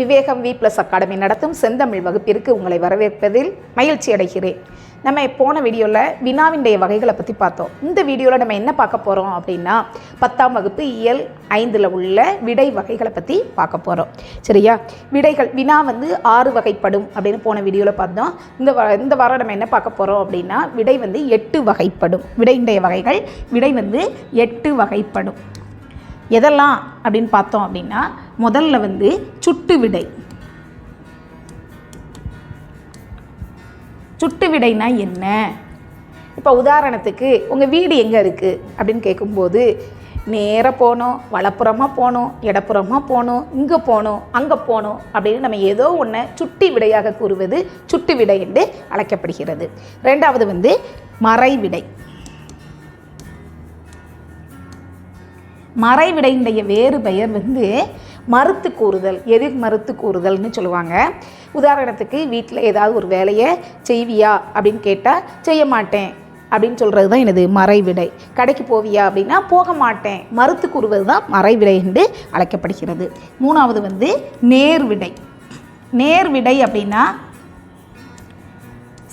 Vivegam we plus academy நடத்தும் செந்தமிழ் வகுப்பிற்கு உங்களை வரவேற்பதில் மகிழ்ச்சி அடைகிறேன். நம்ம போன வீடியோவில் வினாவினுடைய வகைகளை பற்றி பார்த்தோம். இந்த வீடியோவில் நம்ம என்ன பார்க்க போகிறோம் அப்படின்னா பத்தாம் வகுப்பு இயல் ஐந்தில் உள்ள விடை வகைகளை பற்றி பார்க்க போகிறோம் சரியா? விடைகள் வினா வந்து ஆறு வகைப்படும் அப்படின்னு போன வீடியோவில் பார்த்தோம். இந்த வ இந்த வாரம் நம்ம என்ன பார்க்க போகிறோம் அப்படின்னா விடை வந்து எட்டு வகைப்படும். விடையினுடைய வகைகள் விடை வந்து எட்டு வகைப்படும். எதெல்லாம் அப்படின்னு பார்த்தோம் அப்படின்னா முதல்ல வந்து சுட்டு விடை. சுட்டு விடைனா என்ன? இப்போ உதாரணத்துக்கு உங்கள் வீடு எங்கே இருக்குது அப்படின்னு கேட்கும்போது நேராக போனோம் வலப்புறமாக போகணும் இடப்புறமாக போகணும் இங்கே போனோம் அங்கே போகணும் அப்படின்னு நம்ம ஏதோ ஒன்றை சுட்டி விடையாக கூறுவது சுட்டு விடை என்று அழைக்கப்படுகிறது. ரெண்டாவது வந்து மறைவிடை மறைவிடையினுடைய வேறு பெயர் வந்து மறுத்து கூறுதல் எது மறுத்து கூறுதல்னு சொல்லுவாங்க. உதாரணத்துக்கு வீட்டில் ஏதாவது ஒரு வேலையை செய்வியா அப்படின்னு கேட்டால் செய்ய மாட்டேன் அப்படின்னு சொல்கிறது தான் எனது மறைவிடை. கடைக்கு போவியா அப்படின்னா போக மாட்டேன். மறுத்து கூறுவது தான் மறைவிடை என்று அழைக்கப்படுகிறது. மூணாவது வந்து நேர்விடை. நேர்விடை அப்படின்னா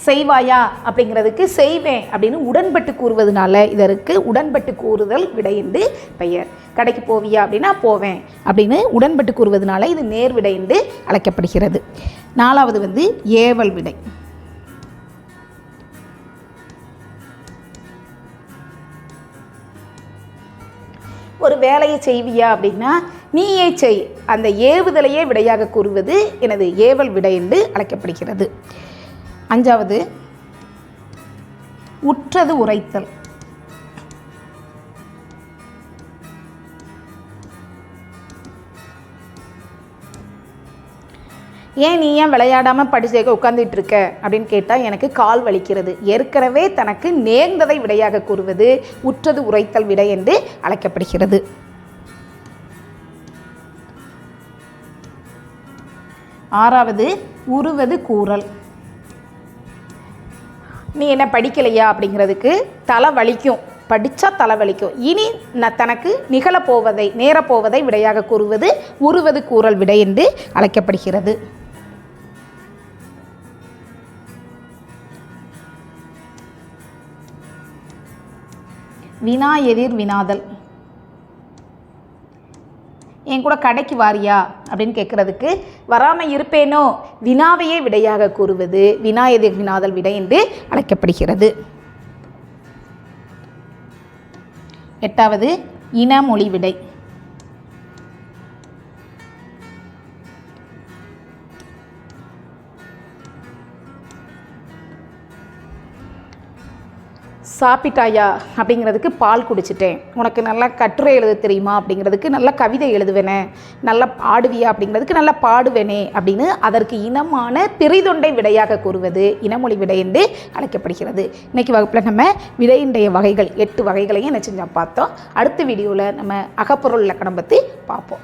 செய்வாயா அப்படிங்கிறதுக்கு செய்வேன் அப்படின்னு உடன்பட்டு கூறுவதனால இதற்கு உடன்பட்டு கூறுதல் விடை என்று பெயர். கடைக்கு போவியா அப்படின்னா போவேன் அப்படின்னு உடன்பட்டு கூறுவதனால இது நேர் விடை என்று அழைக்கப்படுகிறது. நாலாவது வந்து ஏவல் விடை. ஒரு வேலையை செய்வியா அப்படின்னா நீயே செய். அந்த ஏவுதலையே விடையாக கூறுவது எனது ஏவல் விடை என்று அழைக்கப்படுகிறது. அஞ்சாவது உற்றது உரைத்தல். ஏன் நீ ஏன் விளையாடாமல் படிச்சு உட்காந்துட்டு இருக்க? அப்படின்னு கேட்டால் எனக்கு கால் வலிக்கிறது. ஏற்கனவே தனக்கு நேர்ந்ததை விடையாக கூறுவது உற்றது உரைத்தல் விடை என்று அழைக்கப்படுகிறது. ஆறாவது உருவது கூறல். நீ என்ன படிக்கலையா அப்படிங்கிறதுக்கு தலை வலிக்கும். படித்தா தலை வலிக்கும். இனி நான் தனக்கு நிகழப்போவதை நேரப்போவதை விடையாக கூறுவது உருவது கூறல் விடை என்று அழைக்கப்படுகிறது. வினா எதிர் வினாதல். என் கூட கடைக்கு வாரியா? அப்படின்னு கேட்குறதுக்கு வராமல் இருப்பேனோ? வினாவையே விடையாக கூறுவது வினா எதிர் வினாதல் விடை என்று அழைக்கப்படுகிறது. எட்டாவது இனமொழி விடை. சாப்பிட்டாயா அப்படிங்கிறதுக்கு பால் குடிச்சிட்டேன். உனக்கு நல்லா கட்டுரை எழுத தெரியுமா அப்படிங்கிறதுக்கு நல்லா கவிதை எழுதுவேனே நல்லா பாடுவியா அப்படிங்கிறதுக்கு நல்லா பாடுவேனே அப்படின்னு அதற்கு இனமான பிரிதொண்டை விடையாக கூறுவது இனமொழி விடை என்று அழைக்கப்படுகிறது. இன்றைக்கி வகுப்பில் நம்ம விடையினுடைய வகைகள் எட்டு வகைகளையும் என்ன செஞ்சோம் பார்த்தோம். அடுத்த வீடியோவில் நம்ம அகப்பொருள் இலக்கணம் பற்றி பார்ப்போம்.